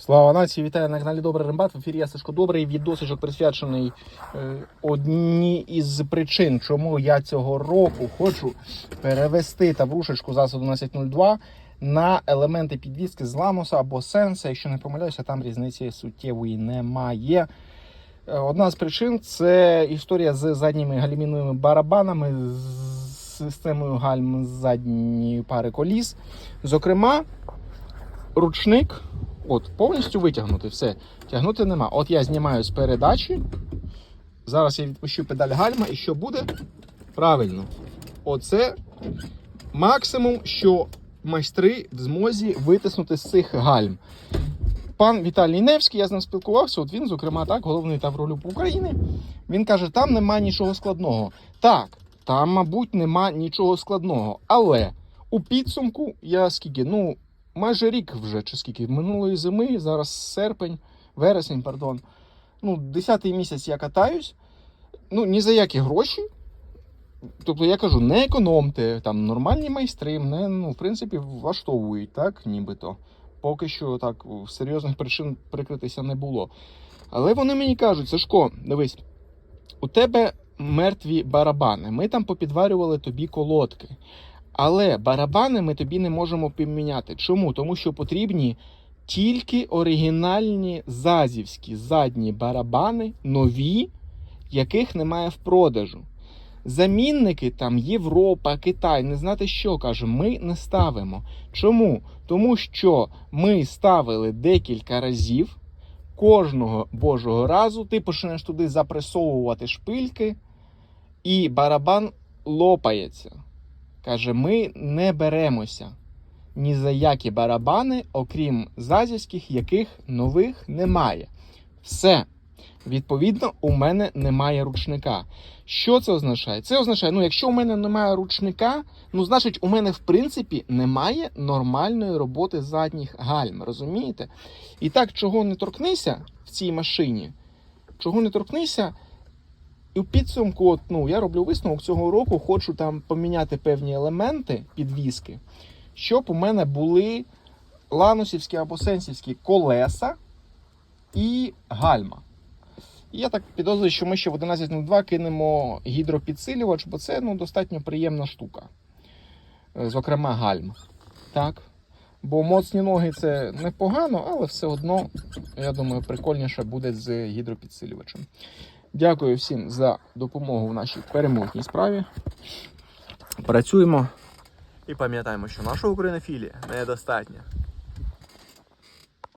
Слава нації, вітаю на каналі Добрий Рембат. В ефірі я Сашко Добрий. Відосичок присвячений е, одній із причин, чому я цього року хочу перевести таврушечку ЗАЗ 1102 на елементи підвіски з Ламоса або Сенса. Якщо не помиляюся, там різниці суттєвої немає. Е, Одна з причин це історія з задніми галіміновими барабанами, з системою гальм задньої пари коліс. Зокрема, ручник от повністю витягнути, все. Тягнути нема. От я знімаю з передачі. Зараз я відпущу педаль гальма, і що буде? Правильно. Оце максимум, що майстри в змозі витиснути з цих гальм. Пан Віталій Невський, я з ним спілкувався. От він, зокрема, так, головний тавролюб України. Він каже: там нема нічого складного. Так, там, мабуть, нема нічого складного. Але у підсумку я скільки, ну, майже рік вже, чи скільки, минулої зими, зараз серпень, вересень, пардон. Ну, 10-й місяць я катаюсь. Ну, ні за які гроші. Тобто я кажу, не економте, там нормальні майстри, мене, ну, в принципі, влаштовують, так, нібито. Поки що так серйозних причин прикритися не було. Але вони мені кажуть, Сашко, дивись, у тебе мертві барабани. Ми там попідварювали тобі колодки. Але барабани ми тобі не можемо поміняти. Чому? Тому що потрібні тільки оригінальні зазівські задні барабани, нові, яких немає в продажу. Замінники там Європа, Китай, не знати що каже, ми не ставимо. Чому? Тому що ми ставили декілька разів. Кожного божого разу ти почнеш туди запресовувати шпильки, і барабан лопається. Каже, ми не беремося ні за які барабани, окрім зазівських, яких нових немає. Все. Відповідно, у мене немає ручника. Що це означає? Це означає, ну, якщо у мене немає ручника, ну, значить, у мене в принципі немає нормальної роботи задніх гальм. Розумієте? І так, чого не торкнися в цій машині, чого не торкнися, і в підсумку, от, ну, я роблю висновок цього року, хочу там поміняти певні елементи підвіски, щоб у мене були ланусівські або сенсівські колеса і гальма. І я так підозрюю, що ми ще в 11.02 кинемо гідропідсилювач, бо це ну, достатньо приємна штука. Е, Зокрема, гальм. Так. Бо моцні ноги це непогано, але все одно, я думаю, прикольніше буде з гідропідсилювачем. Дякую всім за допомогу в нашій перемогній справі. Працюємо і пам'ятаємо, що наша українофілія недостатня.